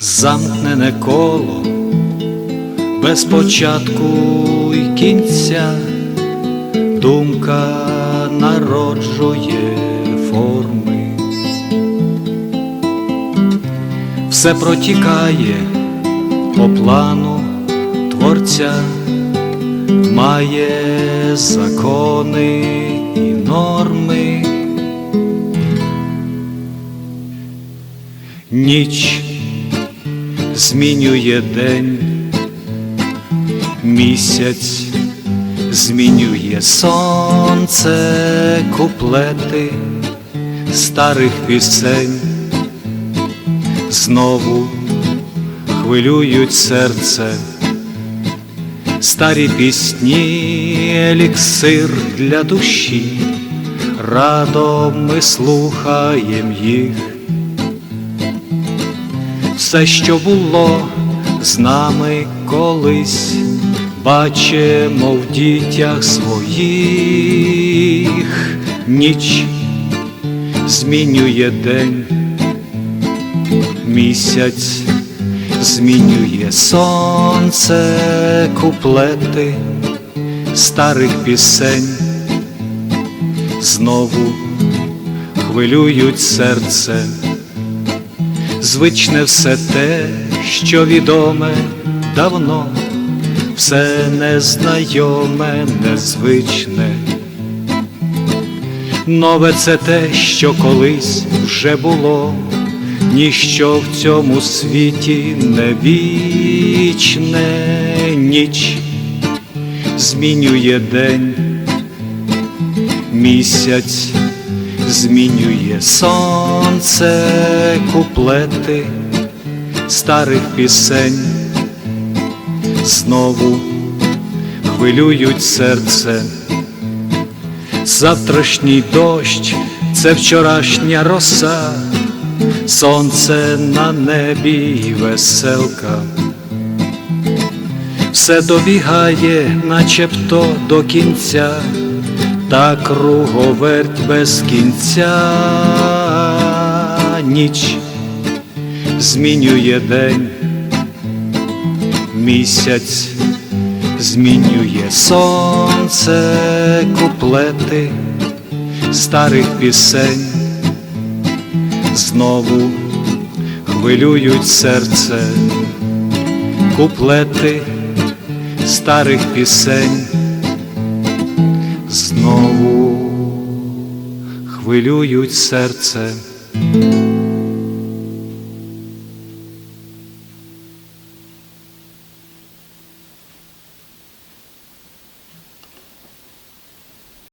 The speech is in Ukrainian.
замкнене коло, без початку й кінця, думка народжує форми, все протікає по плану творця, має закони і норми. Ніч змінює день, місяць змінює сонце, куплети старих пісень, знову хвилюють серце, старі пісні, еліксир для душі, радо ми слухаєм їх все, що було з нами колись, бачимо в дітях своїх. Ніч змінює день, місяць змінює сонце, куплети старих пісень, знову хвилюють серце звичне все те, що відоме давно, все незнайоме, незвичне. Нове це те, що колись вже було, ніщо в цьому світі не вічне, ніч змінює день, місяць змінює сонце, куплети старих пісень, знову хвилюють серце, завтрашній дощ це вчорашня роса, сонце на небі і веселка. Все добігає, начебто до кінця та круговерть без кінця ніч змінює день, місяць змінює сонце, куплети старих пісень, знову хвилюють серце, куплети старих пісень знову хвилюють серце.